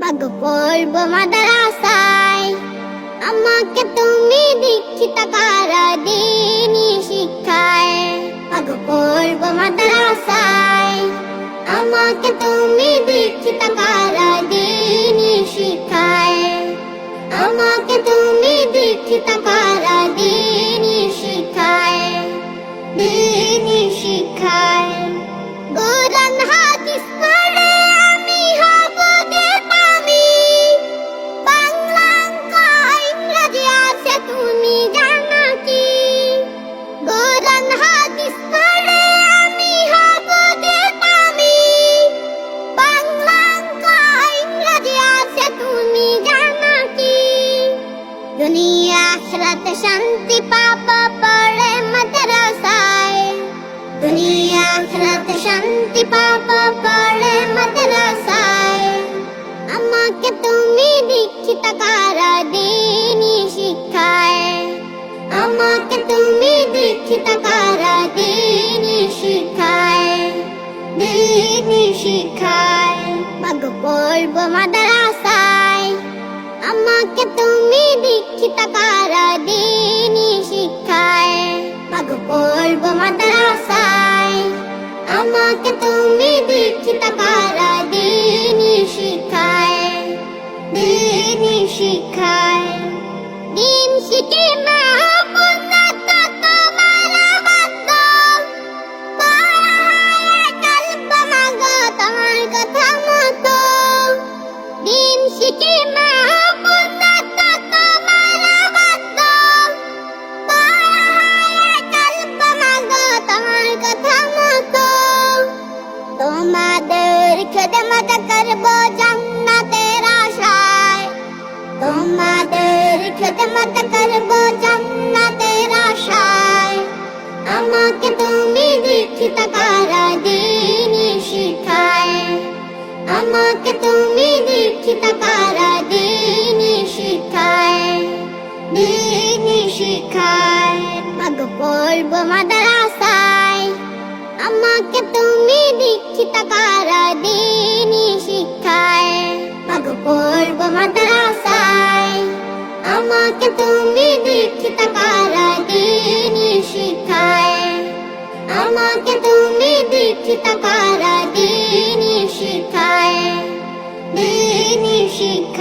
মাগ পড়ব মাদ্রাসায়। আমাকে তুমি দীক্ষিত করা দিনী শিক্ষায়। মাগ পড়ব মাদ্রাসায়। আমাকে তুমি দীক্ষিত করা দিনী শিক্ষায়। আমাকে তুমি দীক্ষিত কারা দুনিয়া, আখরাতে শান্তি পাবো পড়ে মাদ্রাসায়। দুনিয়া, আখরাতে শান্তি পাবো পড়ে মাদ্রাসায়। আমাকে তুমি দীক্ষিত কারা দিনী শিক্ষায়। আমাকে তুমি দীক্ষিত কারা দিনী শিক্ষায়। দিনী শিক্ষায়। মাগ পড়ব মাদ্রাসায়। দীক্ষিত কারা দিনই শিক্ষায় পাগ পড়ব মাদ্রাসায়। আমাকে তুমি দীক্ষিত কারা দিনই শিক্ষায় দিনই শিক্ষায়। খেদমত করব জান্নাতের আশায়। আমাকে তুমি দীক্ষিত কারা দিনী শিখায়। আমাকে তুমি দীক্ষিত কারা দিনী শিখায়। দিনী শিখায়, মাগ পড়ব মাদ্রাসায়। আমাকে তুমি দীক্ষিত কারা দিনী শিক্ষায় মাগ পড়ব মাদ্রাসায়। আমাকে তুমি দীক্ষিত করা দিনই শিখায় আমাকে তুমি দীক্ষিত করা দিনই শিখায় দিনই শিক্ষায়